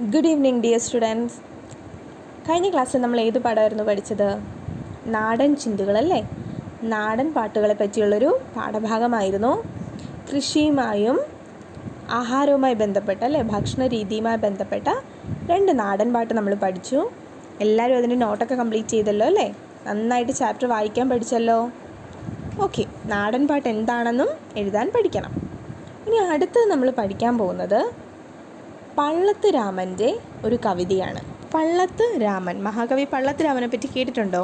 Good evening dear students കഴിഞ്ഞ ക്ലാസ്സിൽ നമ്മൾ ഏത് പാഠമായിരുന്നു പഠിച്ചത്? നാടൻ ചിന്തുകളല്ലേ നാടൻ പാട്ടുകളെ പറ്റിയുള്ളൊരു പാഠഭാഗമായിരുന്നു. കൃഷിയുമായും ആഹാരവുമായി ബന്ധപ്പെട്ട അല്ലേ? ഭക്ഷണ രീതിയുമായി ബന്ധപ്പെട്ട രണ്ട് നാടൻ പാട്ട് നമ്മൾ പഠിച്ചു. എല്ലാവരും അതിന്റെ നോട്ടൊക്കെ കംപ്ലീറ്റ് ചെയ്തല്ലോ അല്ലേ? നന്നായിട്ട് ചാപ്റ്റർ വായിക്കാൻ പഠിച്ചല്ലോ. ഓക്കെ നാടൻ പാട്ട് എന്താണെന്നും എഴുതാൻ പഠിക്കണം. ഇനി അടുത്തത് നമ്മൾ പഠിക്കാൻ പോകുന്നത് പള്ളത്ത് രാമന്റെ ഒരു കവിതയാണ്. പള്ളത്ത് രാമൻ. മഹാകവി പള്ളത്ത് രാമനെ പറ്റി കേട്ടിട്ടുണ്ടോ?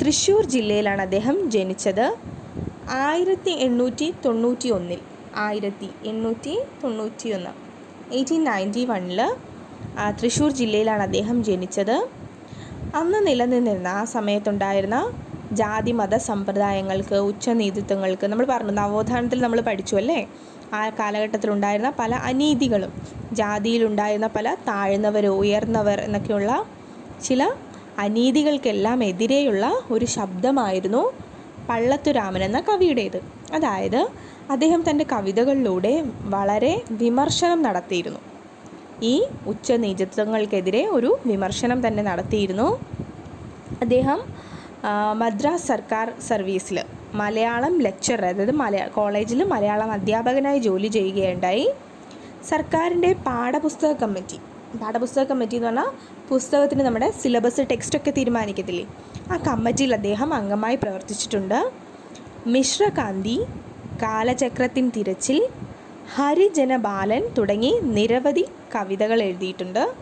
തൃശ്ശൂർ ജില്ലയിലാണ് അദ്ദേഹം ജനിച്ചത്. ആയിരത്തി എണ്ണൂറ്റി തൊണ്ണൂറ്റി ഒന്നിൽ ആയിരത്തി എണ്ണൂറ്റി തൊണ്ണൂറ്റി ഒന്ന് എയ്റ്റീൻ നയന്റി വണ്ണിൽ തൃശ്ശൂർ ജില്ലയിലാണ് അദ്ദേഹം ജനിച്ചത്. അന്ന് നിലനിന്നിരുന്ന ആ സമയത്തുണ്ടായിരുന്ന ജാതി മത സമ്പ്രദായങ്ങൾക്ക് ഉച്ചനീതിത്വങ്ങൾക്ക് നമ്മൾ പറഞ്ഞു നവോത്ഥാനത്തിൽ നമ്മൾ പഠിച്ചു അല്ലേ? ആ കാലഘട്ടത്തിലുണ്ടായിരുന്ന പല അനീതികളും ജാതിയിലുണ്ടായിരുന്ന പല താഴ്ന്നവർ ഉയർന്നവർ എന്നൊക്കെയുള്ള ചില അനീതികൾക്കെല്ലാം എതിരെയുള്ള ഒരു ശബ്ദമായിരുന്നു പള്ളത്തുരാമൻ എന്ന കവിയുടേത്. അതായത് അദ്ദേഹം തന്റെ കവിതകളിലൂടെ വളരെ വിമർശനം നടത്തിയിരുന്നു. ഈ ഉച്ചനീചത്വങ്ങൾക്കെതിരെ ഒരു വിമർശനം തന്നെ നടത്തിയിരുന്നു. അദ്ദേഹം മദ്രാസ് സർക്കാർ സർവീസിൽ മലയാളം ലെക്ചർ അതായത് മലയാ കോളേജിൽ മലയാളം അധ്യാപകനായി ജോലി ചെയ്യുകയുണ്ടായി. സർക്കാരിന്റെ പാഠപുസ്തക കമ്മിറ്റി പാഠപുസ്തക കമ്മിറ്റി എന്ന് പറഞ്ഞാൽ പുസ്തകത്തിന് നമ്മുടെ സിലബസ് ടെക്സ്റ്റൊക്കെ തീരുമാനിക്കത്തില്ലേ? ആ കമ്മിറ്റിയിൽ അദ്ദേഹം അംഗമായി പ്രവർത്തിച്ചിട്ടുണ്ട്. മിശ്രകാന്തി കാലചക്രത്തിൻ തിരച്ചിൽ ഹരിജന ബാലൻ തുടങ്ങി നിരവധി കവിതകൾ എഴുതിയിട്ടുണ്ട്.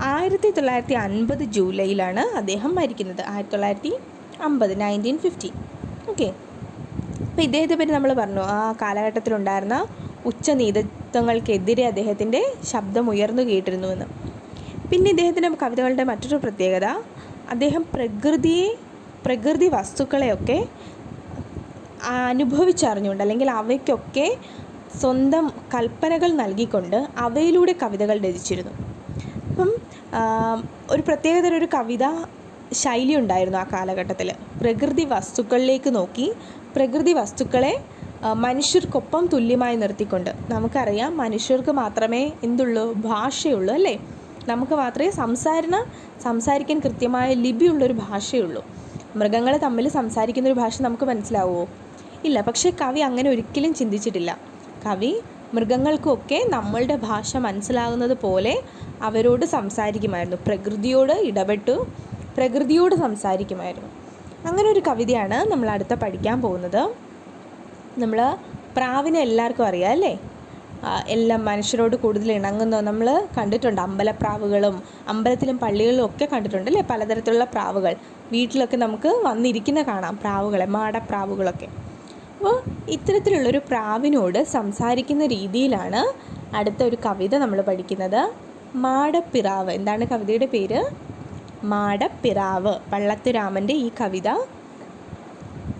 ആയിരത്തി തൊള്ളായിരത്തി അൻപത് ജൂലൈയിലാണ് അദ്ദേഹം മരിക്കുന്നത്. ആയിരത്തി തൊള്ളായിരത്തി അമ്പത് നയന്റീൻ ഫിഫ്റ്റി ഓക്കെ. അപ്പോൾ ഇദ്ദേഹത്തെ പറ്റി നമ്മൾ പറഞ്ഞു. ആ കാലഘട്ടത്തിലുണ്ടായിരുന്ന ഉച്ചനീതിത്വങ്ങൾക്കെതിരെ അദ്ദേഹത്തിന്റെ ശബ്ദം ഉയർന്നു കേട്ടിരുന്നുവെന്ന്. പിന്നെ ഇദ്ദേഹത്തിന്റെ കവിതകളുടെ മറ്റൊരു പ്രത്യേകത അദ്ദേഹം പ്രകൃതിയെ പ്രകൃതി വസ്തുക്കളെയൊക്കെ അനുഭവിച്ചറിഞ്ഞുകൊണ്ട് അല്ലെങ്കിൽ അവയ്ക്കൊക്കെ സ്വന്തം കൽപ്പനകൾ നൽകിക്കൊണ്ട് അവയിലൂടെ കവിതകൾ രചിച്ചിരുന്നു. അപ്പം ഒരു പ്രത്യേകതരം ഒരു കവിത ശൈലി ഉണ്ടായിരുന്നു ആ കാലഘട്ടത്തിൽ പ്രകൃതി വസ്തുക്കളിലേക്ക് നോക്കി പ്രകൃതി വസ്തുക്കളെ മനുഷ്യർക്കൊപ്പം തുല്യമായി നിർത്തിക്കൊണ്ട്. നമുക്കറിയാം മനുഷ്യർക്ക് മാത്രമേ എന്തുള്ളൂ? ഭാഷയുള്ളൂ അല്ലേ? നമുക്ക് മാത്രമേ സംസാരണ സംസാരിക്കാൻ കൃത്യമായ ലിപിയുള്ളൊരു ഭാഷയുള്ളൂ. മൃഗങ്ങൾ തമ്മിൽ സംസാരിക്കുന്ന ഒരു ഭാഷ നമുക്ക് മനസ്സിലാവുമോ? ഇല്ല. പക്ഷേ കവി അങ്ങനെ ഒരിക്കലും ചിന്തിച്ചിട്ടില്ല. കവി മൃഗങ്ങൾക്കൊക്കെ നമ്മളുടെ ഭാഷ മനസ്സിലാകുന്നത് പോലെ അവരോട് സംസാരിക്കുമായിരുന്നു. പ്രകൃതിയോട് ഇടപെട്ടു പ്രകൃതിയോട് സംസാരിക്കുമായിരുന്നു. അങ്ങനെ ഒരു കവിതയാണ് നമ്മൾ അടുത്ത പഠിക്കാൻ പോകുന്നത്. നമ്മൾ പ്രാവിനെ എല്ലാവർക്കും അറിയാം അല്ലേ? എല്ലാം മനുഷ്യരോട് കൂടുതൽ ഇണങ്ങുന്ന നമ്മൾ കണ്ടിട്ടുണ്ട്. അമ്പലപ്രാവുകളും അമ്പലത്തിലും പള്ളികളിലും ഒക്കെ കണ്ടിട്ടുണ്ട് അല്ലേ? പലതരത്തിലുള്ള പ്രാവുകൾ. വീട്ടിലൊക്കെ നമുക്ക് വന്നിരിക്കുന്ന കാണാം പ്രാവുകളെ മാടപ്രാവുകളൊക്കെ. അപ്പോൾ ഇത്തരത്തിലുള്ളൊരു പ്രാവിനോട് സംസാരിക്കുന്ന രീതിയിലാണ് അടുത്ത ഒരു കവിത നമ്മൾ പഠിക്കുന്നത്. മാടപ്പിറാവ്. എന്താണ് കവിതയുടെ പേര്? മാടപ്പിറാവ്. വള്ളത്തുരാമന്റെ ഈ കവിത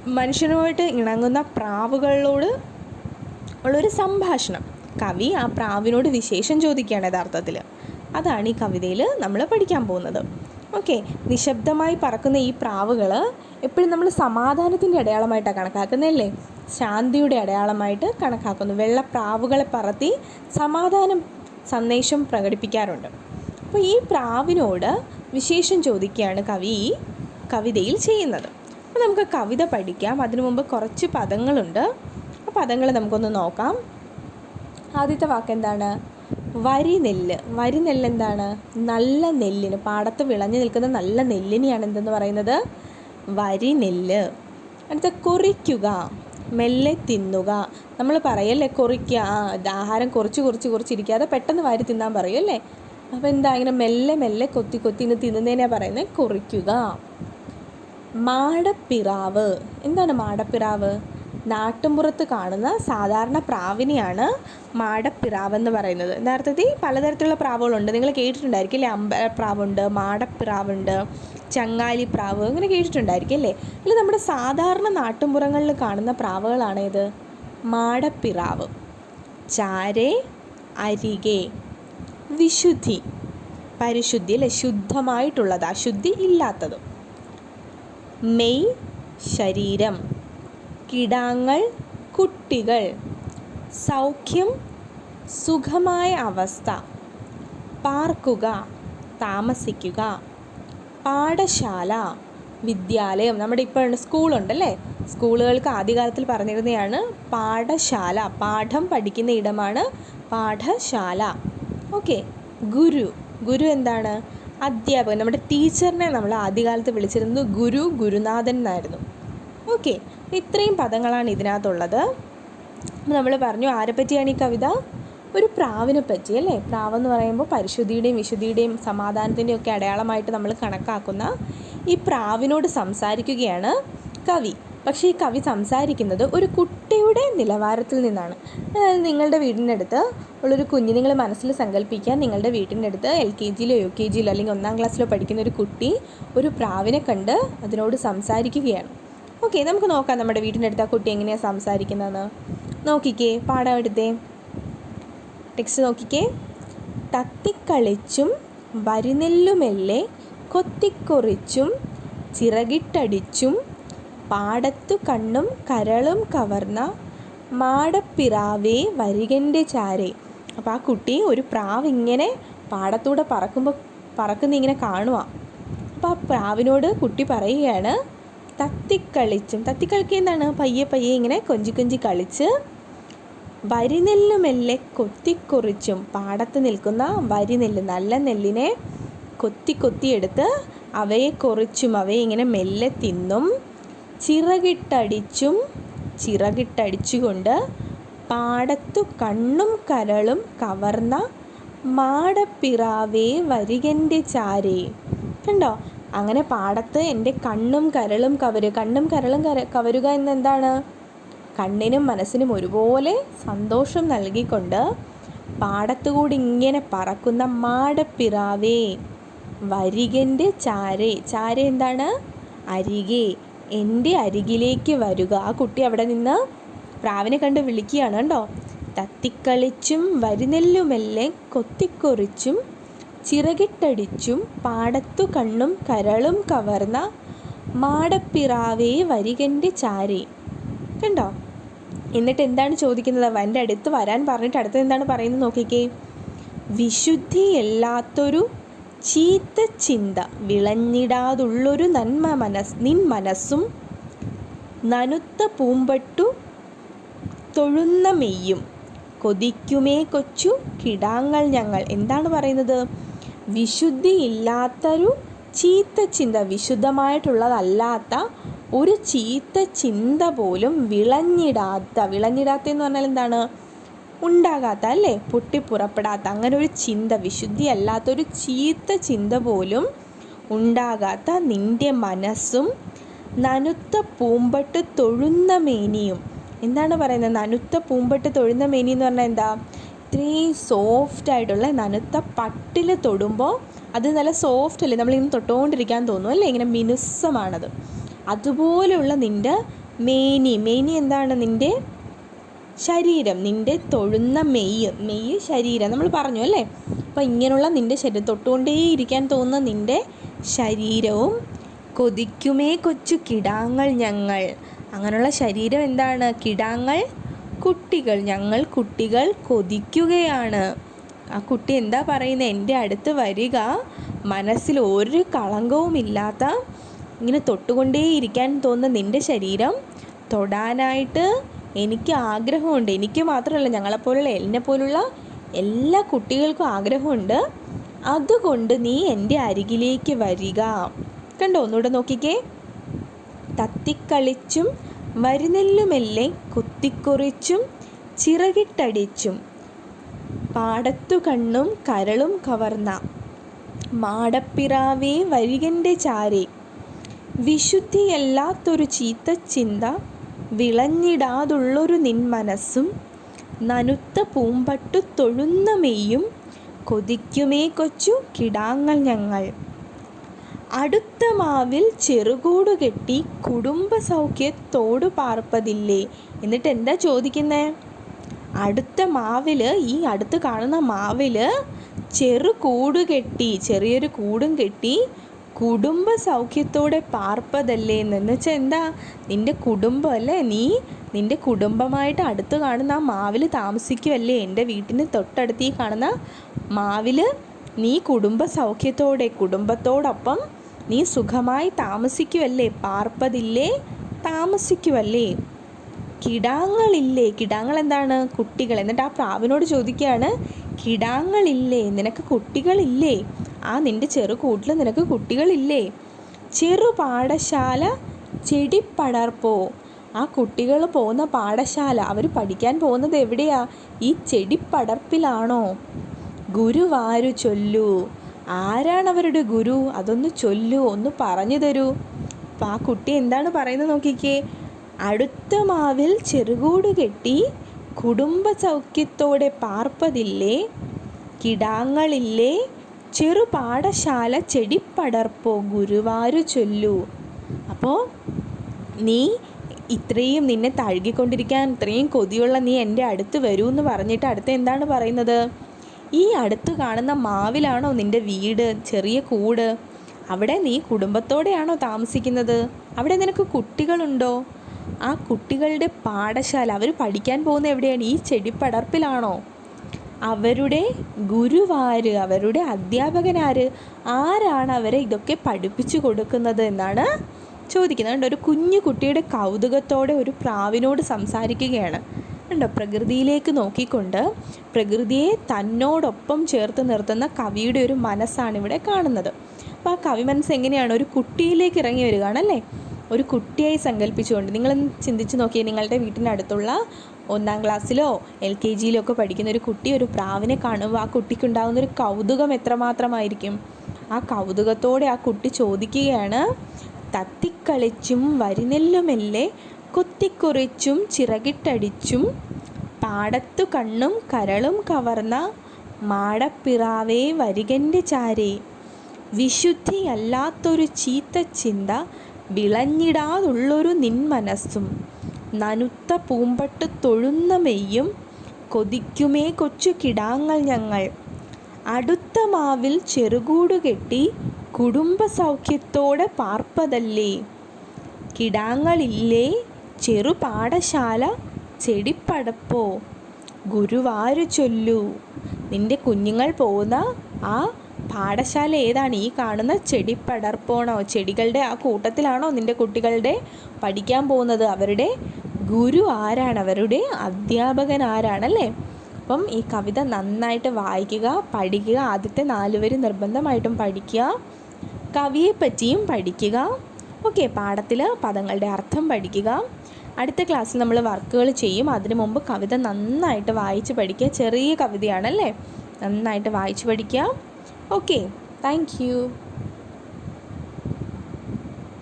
മനുഷ്യനുമായിട്ട് ഇണങ്ങുന്ന പ്രാവുകളോട് ഉള്ളൊരു സംഭാഷണം. കവി ആ പ്രാവിനോട് വിശേഷം ചോദിക്കുകയാണ് യഥാർത്ഥത്തിൽ അതാണ് ഈ കവിതയിൽ നമ്മൾ പഠിക്കാൻ പോകുന്നത്. ഓക്കെ നിശബ്ദമായി പറക്കുന്ന ഈ പ്രാവുകൾ എപ്പോഴും നമ്മൾ സമാധാനത്തിന്റെ അടയാളമായിട്ടാണ് കണക്കാക്കുന്നതല്ലേ? ശാന്തിയുടെ അടയാളമായിട്ട് കണക്കാക്കുന്നു. വെള്ളപ്രാവുകളെ പറത്തി സമാധാനം സന്ദേശം പ്രകടിപ്പിക്കാറുണ്ട്. അപ്പോൾ ഈ പ്രാവിനോട് വിശേഷം ചോദിക്കുകയാണ് കവി ഈ കവിതയിൽ ചെയ്യുന്നത്. അപ്പോൾ നമുക്ക് കവിത പഠിക്കാം. അതിനു മുമ്പ് കുറച്ച് പദങ്ങളുണ്ട്. ആ പദങ്ങൾ നമുക്കൊന്ന് നോക്കാം. ആദ്യത്തെ വാക്ക് എന്താണ്? വരി നെല്ല് വരി നെല്ല് എന്താണ്? നല്ല നെല്ലിന്. പാടത്ത് വിളഞ്ഞു നിൽക്കുന്ന നല്ല നെല്ലിനെയാണ് എന്തെന്ന് പറയുന്നത്? വരി നെല്ല് അടുത്ത കുറിക്കുക. മെല്ലെ തിന്നുക. നമ്മൾ പറയല്ലേ കുറിക്കുക. ആ ആഹാരം കുറച്ച് കുറച്ച് കുറച്ചിരിക്കാതെ പെട്ടെന്ന് വാരി തിന്നാൻ പറയും അല്ലേ? അപ്പോൾ എന്താ ഇങ്ങനെ മെല്ലെ മെല്ലെ കൊത്തി കൊത്തി ഇങ്ങനെ തിന്നുന്നതിനെ പറയുന്നത് കുറിക്കുക. മാടപ്പിറാവ്. എന്താണ് മാടപ്പിറാവ്? നാട്ടുമ്പുറത്ത് കാണുന്ന സാധാരണ പ്രാവിനെയാണ് മാടപ്പിറാവ് എന്ന് പറയുന്നത്. യഥാർത്ഥത്തിൽ പലതരത്തിലുള്ള പ്രാവുകളുണ്ട്. നിങ്ങൾ കേട്ടിട്ടുണ്ടായിരിക്കും അല്ലേ? അമ്പലപ്രാവുണ്ട് മാടപ്പിറാവുണ്ട് ചങ്ങാലി പ്രാവ് അങ്ങനെ കേട്ടിട്ടുണ്ടായിരിക്കും അല്ലേ? അല്ല നമ്മുടെ സാധാരണ നാട്ടുമ്പുറങ്ങളിൽ കാണുന്ന പ്രാവുകളാണേത് മാടപ്പിറാവ്. ചാരേ അരികെ. വിശുദ്ധി. പരിശുദ്ധി അല്ലെ ശുദ്ധമായിട്ടുള്ളത് അശുദ്ധി ഇല്ലാത്തത്. മെയ് ശരീരം. കിടാങ്ങൾ കുട്ടികൾ. സൗഖ്യം സുഖമായ അവസ്ഥ. പാർക്കുക താമസിക്കുക. പാഠശാല വിദ്യാലയം. നമ്മുടെ ഇപ്പോൾ സ്കൂളുണ്ടല്ലേ? സ്കൂളുകൾക്ക് ആദ്യകാലത്തിൽ പറഞ്ഞിരുന്നതാണ് പാഠശാല. പാഠം പഠിക്കുന്ന ഇടമാണ് പാഠശാല. ഓക്കെ. ഗുരു. ഗുരു എന്താണ്? അധ്യാപകൻ. നമ്മുടെ ടീച്ചറിനെ നമ്മൾ ആദ്യകാലത്ത് വിളിച്ചിരുന്നത് ഗുരു ഗുരുനാഥൻ എന്നായിരുന്നു. ഓക്കെ. ഇത്രയും പദങ്ങളാണ് ഇതിനകത്തുള്ളത്. നമ്മൾ പറഞ്ഞു ആരെ പറ്റിയാണ് ഈ കവിത? ഒരു പ്രാവിനെ പറ്റി അല്ലേ? പ്രാവെന്ന് പറയുമ്പോൾ പരിശുദ്ധിയുടെയും വിശുദ്ധിയുടെയും സമാധാനത്തിന്റെയും ഒക്കെ അടയാളമായിട്ട് നമ്മൾ കണക്കാക്കുന്ന ഈ പ്രാവിനോട് സംസാരിക്കുകയാണ് കവി. പക്ഷേ ഈ കവി സംസാരിക്കുന്നത് ഒരു കുട്ടിയുടെ നിലവാരത്തിൽ നിന്നാണ്. അതായത് നിങ്ങളുടെ വീടിന്റെ അടുത്ത് ഉള്ളൊരു കുഞ്ഞ് നിങ്ങൾ മനസ്സിൽ സങ്കല്പിക്കുക നിങ്ങളുടെ വീട്ടിന്റെ അടുത്ത് എൽ കെ ജിയിലോ യു കെ ജിയിലോ അല്ലെങ്കിൽ ഒന്നാം ക്ലാസ്സിലോ പഠിക്കുന്ന ഒരു കുട്ടി ഒരു പ്രാവിനെ കണ്ട് അതിനോട് സംസാരിക്കുകയാണ്. ഓക്കെ നമുക്ക് നോക്കാം നമ്മുടെ വീട്ടിന്റെ അടുത്ത് ആ കുട്ടി എങ്ങനെയാണ് സംസാരിക്കുന്നതെന്ന്. നോക്കിക്കേ പാഠം എടുത്തേ. ടെക്സ്റ്റ് നോക്കിക്കേ. തത്തിക്കളിച്ചും വരുന്നെല്ലുമല്ലേ കൊത്തിക്കൊറിച്ചും ചിറകിട്ടടിച്ചും പാടത്തു കണ്ണും കരളും കവർന്ന മാടപ്പിറാവേ വരികന്റെ ചാരേ. അപ്പോൾ ആ കുട്ടി ഒരു പ്രാവ് ഇങ്ങനെ പാടത്തൂടെ പറക്കുമ്പോൾ പറക്കുന്ന ഇങ്ങനെ കാണുക അപ്പോൾ ആ പ്രാവിനോട് കുട്ടി പറയുകയാണ് തത്തിക്കളിച്ചും തത്തിക്കളിക്കുക എന്താണ്? പയ്യെ പയ്യെ ഇങ്ങനെ കൊഞ്ചി കൊഞ്ചി കളിച്ച് വരിനെല്ലുമെല്ലെ കൊത്തിക്കുറിച്ചും പാടത്ത് നിൽക്കുന്ന വരിനെല്ല് നല്ല നെല്ലിനെ കൊത്തി കൊത്തിയെടുത്ത് അവയെ കുറിച്ചും അവയെ ഇങ്ങനെ മെല്ലെ തിന്നും. ചിറകിട്ടടിച്ചും ചിറകിട്ടടിച്ചുകൊണ്ട് പാടത്തു കണ്ണും കരളും കവർന്ന മാടപ്പിറാവേ വരികന്റെ ചാരേ. കണ്ടോ? അങ്ങനെ പാടത്ത് എന്റെ കണ്ണും കരളും കവരുക കണ്ണും കരളും കര കവരുക എന്നെന്താണ്? കണ്ണിനും മനസ്സിനും ഒരുപോലെ സന്തോഷം നൽകിക്കൊണ്ട് പാടത്തുകൂടി ഇങ്ങനെ പറക്കുന്ന മാടപ്പിറാവേ വരികന്റെ ചാരേ. ചാര എന്താണ്? അരികെ. എന്റെ അരികിലേക്ക് വരുക. ആ കുട്ടി അവിടെ നിന്ന് പ്രാവിനെ കണ്ട് വിളിക്കുകയാണ് കേട്ടോ തത്തിക്കളിച്ചും വരിനെല്ലുമെല്ലെ കൊത്തിക്കൊറിച്ചും ചിറകിട്ടടിച്ചും പാടത്തു കണ്ണും കരളും കവർന്ന മാടപ്പിറാവേ വരികന്റെ ചാരേ. കണ്ടോ? എന്നിട്ട് എന്താണ് ചോദിക്കുന്നത്? അവന്റെ അടുത്ത് വരാൻ പറഞ്ഞിട്ട് അടുത്ത് എന്താണ് പറയുന്നത് നോക്കിക്കേ. വിശുദ്ധിയല്ലാത്തൊരു ചീത്ത ചിന്ത വിളഞ്ഞിടാതുള്ളൊരു നന്മ മനസ് നിൻ മനസ്സും നനുത്ത പൂമ്പട്ടു തൊഴുന്ന മെയ്യും. കൊതിക്കുമേ കൊച്ചു കിടാങ്ങൾ ഞങ്ങൾ. എന്താണ് പറയുന്നത്? വിശുദ്ധിയില്ലാത്തൊരു ചീത്ത ചിന്ത വിശുദ്ധമായിട്ടുള്ളതല്ലാത്ത ഒരു ചീത്ത ചിന്ത പോലും വിളഞ്ഞിടാത്ത വിളഞ്ഞിടാത്ത എന്ന് പറഞ്ഞാൽ എന്താണ്? ഉണ്ടാകാത്ത അല്ലേ പൊട്ടിപ്പുറപ്പെടാത്ത അങ്ങനെ ഒരു ചിന്ത വിശുദ്ധി അല്ലാത്തൊരു ചീത്ത ചിന്ത പോലും ഉണ്ടാകാത്ത നിന്റെ മനസ്സും നനുത്ത പൂമ്പട്ട് തൊഴുന്ന മേനിയും. എന്താണ് പറയുന്നത്? നനുത്ത പൂമ്പട്ട് തൊഴുന്ന മേനി എന്ന് പറഞ്ഞാൽ എന്താ? ഇത്രയും സോഫ്റ്റ് ആയിട്ടുള്ള നനുത്ത പട്ടിൽ തൊടുമ്പോൾ അത് നല്ല സോഫ്റ്റ് അല്ലേ? നമ്മളിങ്ങനെ തൊട്ടുകൊണ്ടിരിക്കാൻ തോന്നും അല്ലേ? ഇങ്ങനെ മിനുസമാണത്. അതുപോലെയുള്ള നിന്റെ മേനി. മേനി എന്താണ് നിന്റെ ശരീരം നിന്റെ തൊഴുന്ന മെയ്യ് മെയ്യ് ശരീരം നമ്മൾ പറഞ്ഞു അല്ലേ? അപ്പോൾ ഇങ്ങനെയുള്ള നിന്റെ ശരീരം തൊട്ടുകൊണ്ടേയിരിക്കാൻ തോന്നുന്ന നിന്റെ ശരീരവും കൊതിക്കുമേ കൊച്ചു കിടാങ്ങൾ ഞങ്ങൾ. അങ്ങനെയുള്ള ശരീരം എന്താണ്? കിടാങ്ങൾ കുട്ടികൾ ഞങ്ങൾ കുട്ടികൾ കൊതിക്കുകയാണ്. ആ കുട്ടി എന്താ പറയുന്നത് എന്റെ അടുത്ത് വരിക മനസ്സിൽ ഒരു കളങ്കവുമില്ലാത്ത ഇങ്ങനെ തൊട്ടുകൊണ്ടേയിരിക്കാൻ തോന്നുന്ന നിന്റെ ശരീരം തൊടാനായിട്ട് എനിക്ക് ആഗ്രഹമുണ്ട്. എനിക്ക് മാത്രമല്ല ഞങ്ങളെപ്പോലുള്ള എന്നെ പോലുള്ള എല്ലാ കുട്ടികൾക്കും ആഗ്രഹമുണ്ട്. അതുകൊണ്ട് നീ എന്റെ അരികിലേക്ക് വരിക. കണ്ടോ? ഒന്നുകൂടെ നോക്കിക്കേ. തത്തിക്കളിച്ചും മരുന്നെല്ലുമെല്ലേ കുത്തിക്കുറിച്ചും ചിറകിട്ടടിച്ചും പാടത്തു കണ്ണും കരളും കവർന്ന മാടപ്പിറാവേ വരികന്റെ ചാരേ. വിശുദ്ധിയല്ലാത്തൊരു ചീത്ത ചിന്ത വിളഞ്ഞിടാതുള്ളൊരു നിൻ മനസ്സും നനുത്ത പൂമ്പട്ടു തൊഴുന്ന മെയ്യും കൊതിക്കുമേ കൊച്ചു കിടാങ്ങൾ ഞങ്ങൾ. അടുത്ത മാവിൽ ചെറുകൂട് കെട്ടി കുടുംബ സൗഖ്യത്തോട് പാർപ്പതില്ലേ? എന്നിട്ട് എന്താ ചോദിക്കുന്നേ? അടുത്ത മാവിൽ ഈ അടുത്ത് കാണുന്ന മാവിൽ ചെറു കൂട് കെട്ടി ചെറിയൊരു കൂടും കെട്ടി കുടുംബ സൗഖ്യത്തോടെ പാർപ്പതല്ലേ? എന്ന് വെച്ചാൽ എന്താ? നിന്റെ കുടുംബം അല്ലേ നീ? നിന്റെ കുടുംബമായിട്ട് അടുത്ത് കാണുന്ന ആ മാവിൽ താമസിക്കുമല്ലേ എന്റെ വീട്ടിന് തൊട്ടടുത്ത് ഈ കാണുന്ന മാവിൽ നീ കുടുംബ സൗഖ്യത്തോടെ കുടുംബത്തോടൊപ്പം നീ സുഖമായി താമസിക്കുമല്ലേ പാർപ്പതില്ലേ? താമസിക്കുമല്ലേ കിടാങ്ങളില്ലേ? കിടാങ്ങൾ എന്താണ് കുട്ടികൾ. എന്നിട്ട് ആ പ്രാവിനോട് ചോദിക്കുകയാണ് കിടാങ്ങളില്ലേ? നിനക്ക് കുട്ടികളില്ലേ? ആ നിന്റെ ചെറു കൂട്ടിൽ നിനക്ക് കുട്ടികളില്ലേ? ചെറു പാഠശാല ചെടിപ്പടർപ്പോ ആ കുട്ടികൾ പോകുന്ന പാഠശാല അവർ പഠിക്കാൻ പോകുന്നത് എവിടെയാ? ഈ ചെടിപ്പടർപ്പിലാണോ ഗുരുവാരു ചൊല്ലു. ആരാണ് അവരുടെ ഗുരു? അതൊന്ന് ചൊല്ലു ഒന്ന് പറഞ്ഞു തരൂ. അപ്പം ആ കുട്ടി എന്താണ് പറയുന്നത് നോക്കിക്കേ? അടുത്ത മാവിൽ ചെറുകൂട് കെട്ടി കുടുംബ സൗഖ്യത്തോടെ പാർപ്പതില്ലേ? കിടാങ്ങളില്ലേ? ചെറു പാഠശാല ചെടിപ്പടർപ്പോ ഗുരുവാരു ചൊല്ലു. അപ്പോൾ നീ ഇത്രയും നിന്നെ തഴുകിക്കൊണ്ടിരിക്കാൻ ഇത്രയും കൊതിയുള്ള നീ എന്റെ അടുത്ത് വരൂ എന്ന് പറഞ്ഞിട്ട് അടുത്ത് എന്താണ് പറയുന്നത്? ഈ അടുത്ത് കാണുന്ന മാവിലാണോ നിന്റെ വീട്? ചെറിയ കൂട്? അവിടെ നീ കുടുംബത്തോടെയാണോ താമസിക്കുന്നത്? അവിടെ നിനക്ക് കുട്ടികളുണ്ടോ? ആ കുട്ടികളുടെ പാഠശാല അവർ പഠിക്കാൻ പോകുന്ന എവിടെയാണ്? ഈ ചെടിപ്പടർപ്പിലാണോ? അവരുടെ ഗുരുവാര് അവരുടെ അധ്യാപകനാര് ആരാണ് അവരെ ഇതൊക്കെ പഠിപ്പിച്ചു കൊടുക്കുന്നത് എന്നാണ് ചോദിക്കുന്നത്. കണ്ടോ ഒരു കുഞ്ഞു കുട്ടിയുടെ കൗതുകത്തോടെ ഒരു പ്രാവിനോട് സംസാരിക്കുകയാണ്. കണ്ടോ പ്രകൃതിയിലേക്ക് നോക്കിക്കൊണ്ട് പ്രകൃതിയെ തന്നോടൊപ്പം ചേർത്ത് നിർത്തുന്ന കവിയുടെ ഒരു മനസ്സാണ് ഇവിടെ കാണുന്നത്. അപ്പോൾ ആ കവി മനസ്സ് എങ്ങനെയാണ്? ഒരു കുട്ടിയിലേക്ക് ഇറങ്ങി വരികയാണല്ലേ? ഒരു കുട്ടിയായി സങ്കല്പിച്ചുകൊണ്ട്. നിങ്ങൾ ചിന്തിച്ച് നോക്കിയേ? നിങ്ങളുടെ വീട്ടിനടുത്തുള്ള ഒന്നാം ക്ലാസ്സിലോ എൽ കെ ജിയിലോ ഒക്കെ പഠിക്കുന്ന ഒരു കുട്ടി ഒരു പ്രാവിനെ കാണുമ്പോൾ ആ കുട്ടിക്കുണ്ടാകുന്ന ഒരു കൗതുകം എത്രമാത്രമായിരിക്കും? ആ കൗതുകത്തോടെ ആ കുട്ടി ചോദിക്കുകയാണ് തത്തിക്കളിച്ചും വരിനെല്ലുമെല്ലെ കൊത്തിക്കുറിച്ചും ചിറകിട്ടടിച്ചും പാടത്തു കണ്ണും കരളും കവർന്ന മാടപ്പിറാവേ വരികന്റെ ചാരേ. വിശുദ്ധിയല്ലാത്തൊരു ചീത്ത ചിന്ത വിളഞ്ഞിടാതുള്ളൊരു നിൻമനസ്സും. നനുത്ത പൂമ്പട്ട് തൊഴുന്ന മെയ്യും കൊതിക്കുമേ കൊച്ചു കിടാങ്ങൾ ഞങ്ങൾ. അടുത്ത മാവിൽ ചെറുകൂട് കെട്ടി കുടുംബ സൗഖ്യത്തോടെ പാർപ്പതല്ലേ? കിടാങ്ങളില്ലേ? ചെറുപാഠശാല ചെടിപ്പടപ്പോ. ഗുരുവാരു ചൊല്ലു. നിന്റെ കുഞ്ഞുങ്ങൾ പോകുന്ന ആ പാഠശാല ഏതാണ്? ഈ കാണുന്ന ചെടിപ്പടർപ്പോണോ? ചെടികളുടെ ആ കൂട്ടത്തിലാണോ നിന്റെ കുട്ടികളുടെ പഠിക്കാൻ പോകുന്നത് അവരുടെ ഗുരു ആരാണ്? അവരുടെ അധ്യാപകൻ ആരാണല്ലേ? അപ്പം ഈ കവിത നന്നായിട്ട് വായിക്കുക പഠിക്കുക ആദ്യത്തെ നാല് വരി നിർബന്ധമായിട്ടും പഠിക്കുക കവിയെ പറ്റിയും പഠിക്കുക. ഓക്കെ പാഠത്തിൽ പദങ്ങളുടെ അർത്ഥം പഠിക്കുക. അടുത്ത ക്ലാസ്സിൽ നമ്മൾ വർക്കുകൾ ചെയ്യും. അതിനു മുമ്പ് കവിത നന്നായിട്ട് വായിച്ച് പഠിക്കുക. ചെറിയ കവിതയാണല്ലേ? നന്നായിട്ട് വായിച്ച് പഠിക്കുക. Okay thank